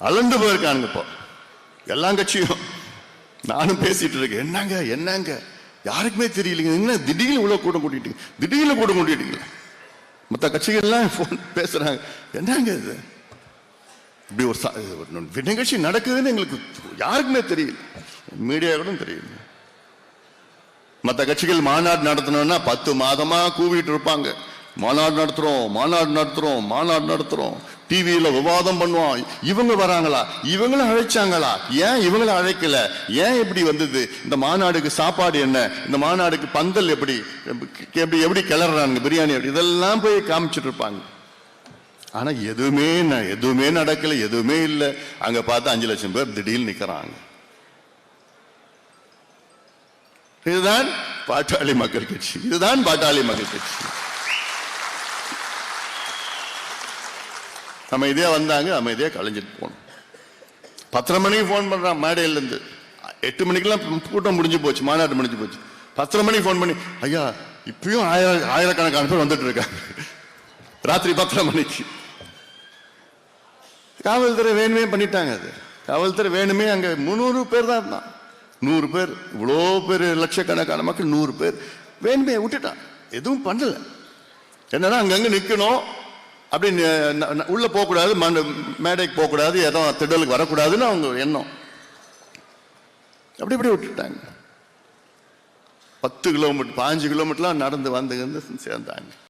அலண்டு போயிருக்கானுங்க இப்போ. எல்லா கட்சியும். நானும் பேசிட்டு இருக்கேன். என்னங்க என்னங்க? யாருக்குமே தெரியலைங்க. என்ன திடீர்னு உள்ள கூட்டம் கூட்டிட்டீங்க திடீர்னு கூட்டம் கூட்டிட்டீங்களா மற்ற கட்சிகள்லாம் ஃபோன் பேசுறாங்க. என்னங்க இது? இப்படி ஒரு இது ஒரு நிகழ்ச்சி நடக்குதுன்னு எங்களுக்கு யாருக்குமே தெரியல. மீடியா கூட தெரியல. மற்ற கட்சிகள் மாநாடு நடத்தணும்னா பத்து மாதமா கூவிட்டு இருப்பாங்க. மாநாடு நடத்துறோம் மாநாடு நடத்துறோம் மாநாடு நடத்துறோம். டிவியில விவாதம் பண்ணுவோம். இவங்க வராங்களா? இவங்களும் அழைச்சாங்களா? ஏன் இவங்கள அழைக்கல? ஏன் இப்படி வந்தது? இந்த மாநாடுக்கு சாப்பாடு என்ன? இந்த மாநாடுக்கு பந்தல் எப்படி எப்படி எப்படி கிளறாங்க பிரியாணி எப்படி? இதெல்லாம் போய் காமிச்சிட்டு இருப்பாங்க. ஆனா எதுவுமே எதுவுமே நடக்கல எதுவுமே இல்லை. அங்க பார்த்து அஞ்சு லட்சம் பேர் திடீர்னு நிக்கிறாங்க. இதுதான் பாட்டாளி மக்கள் கட்சி. இதுதான் பாட்டாளி மக்கள் கட்சி. அமைதியா வந்தாங்க அமைதியாக கலைஞ்சிட்டு போனோம். பத்தரை மணிக்கு ஃபோன் பண்றான் மேடையிலேருந்து. எட்டு மணிக்கெல்லாம் கூட்டம் முடிஞ்சு போச்சு மாநாடு முடிஞ்சு போச்சு. பத்தரை மணிக்கு ஃபோன் பண்ணி ஐயா இப்பயும் ஆயிரம் ஆயிரக்கணக்கான பேர் வந்துட்டு இருக்காங்க. ராத்திரி பத்தரை மணிக்கு காவல்துறை வேணுமே பண்ணிட்டாங்க அது. காவல்துறை வேணுமே அங்க முந்நூறு பேர் தான் இருந்தான். நூறு பேர் இவ்வளோ பேர் லட்சக்கணக்கான மக்கள் நூறு பேர். வேணுமே விட்டுட்டான். எதுவும் பண்ணலை. என்னன்னா அங்கங்கே நிக்கணும்? அப்படி உள்ளே போகக்கூடாது மண் மேடைக்கு போகக்கூடாது எதுவும் திடலுக்கு வரக்கூடாதுன்னு அவங்க எண்ணம். அப்படி இப்படி விட்டுட்டாங்க. பத்து கிலோமீட்டர் பாஞ்சு கிலோமீட்டர்லாம் நடந்து வந்து வந்து சேர்ந்தாங்க.